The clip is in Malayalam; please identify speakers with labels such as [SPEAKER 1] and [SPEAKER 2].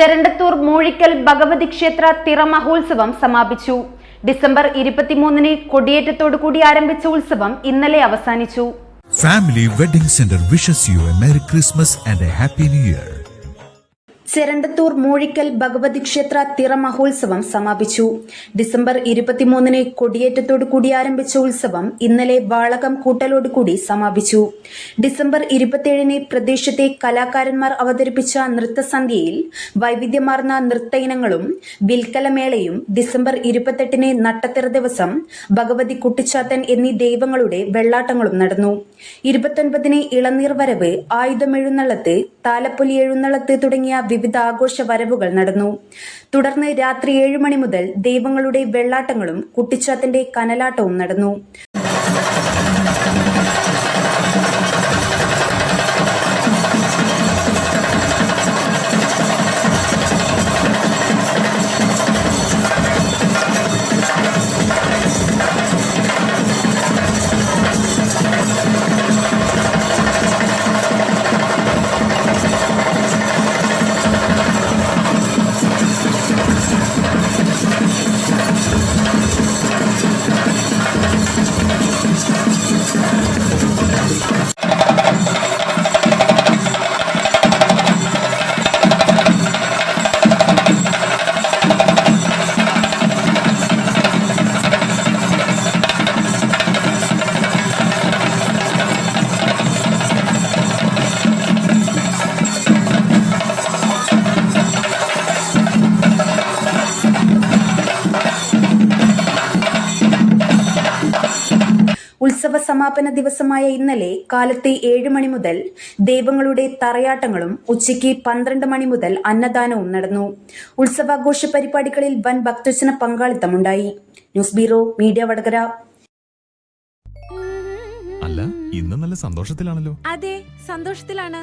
[SPEAKER 1] ചെരണ്ടത്തൂർ മൂഴിക്കൽ ഭഗവതി ക്ഷേത്ര തിറ മഹോത്സവം സമാപിച്ചു ഡിസംബർ ഇരുപത്തിമൂന്നിന് കൊടിയേറ്റത്തോടുകൂടി ആരംഭിച്ച ഉത്സവം ഇന്നലെ അവസാനിച്ചു
[SPEAKER 2] family wedding centre wishes you a Merry Christmas and a happy new Year.
[SPEAKER 1] Cherandathur Moozhikkal Bhagavathi ക്ഷേത്ര തിറ മഹോത്സവം സമാപിച്ചു. ഡിസംബർ ഇരുപത്തിമൂന്നിന് കൊടിയേറ്റത്തോടു കൂടി ആരംഭിച്ച ഉത്സവം ഇന്നലെ വാളകം കൂട്ടലോടുകൂടി സമാപിച്ചു. ഡിസംബർ ഇരുപത്തിയേഴിന് പ്രദേശത്തെ കലാകാരന്മാർ അവതരിപ്പിച്ച നൃത്തസന്ധ്യയിൽ വൈവിധ്യമാർന്ന നൃത്ത ഇനങ്ങളും വിൽക്കലമേളയും ഡിസംബർ ഇരുപത്തെട്ടിന് നട്ടത്തിറ ദിവസം ഭഗവതി കുട്ടിച്ചാത്തൻ എന്നീ ദൈവങ്ങളുടെ വെള്ളാട്ടങ്ങളും നടന്നു. ഇരുപത്തൊൻപതിന് ഇളനീർ വരവ് ആയുധമെഴുന്നള്ളത്ത് താലപ്പൊലി എഴുന്നള്ളത്ത് തുടങ്ങിയ വിവിധ ആഘോഷ വരവുകൾ നടന്നു. തുടർന്ന് രാത്രി ഏഴ് മണി മുതൽ ദൈവങ്ങളുടെ വെള്ളാട്ടങ്ങളും കുട്ടിച്ചാത്തിന്റെ കനലാട്ടവും നടന്നു. ഉത്സവ സമാപന ദിവസമായ ഇന്നലെ കാലത്തെ ഏഴ് മണി മുതൽ ദൈവങ്ങളുടെ തറയാട്ടങ്ങളും ഉച്ചയ്ക്ക് പന്ത്രണ്ട് മണി മുതൽ അന്നദാനവും നടന്നു. ഉത്സവാഘോഷ പരിപാടികളിൽ വൻ ഭക്തജന പങ്കാളിത്തമുണ്ടായി. News bureau media Vadakara.
[SPEAKER 3] അല്ല ഇന്ന് നല്ല സന്തോഷത്തിലാണല്ലോ.
[SPEAKER 4] അതെ സന്തോഷത്തിലാണ്.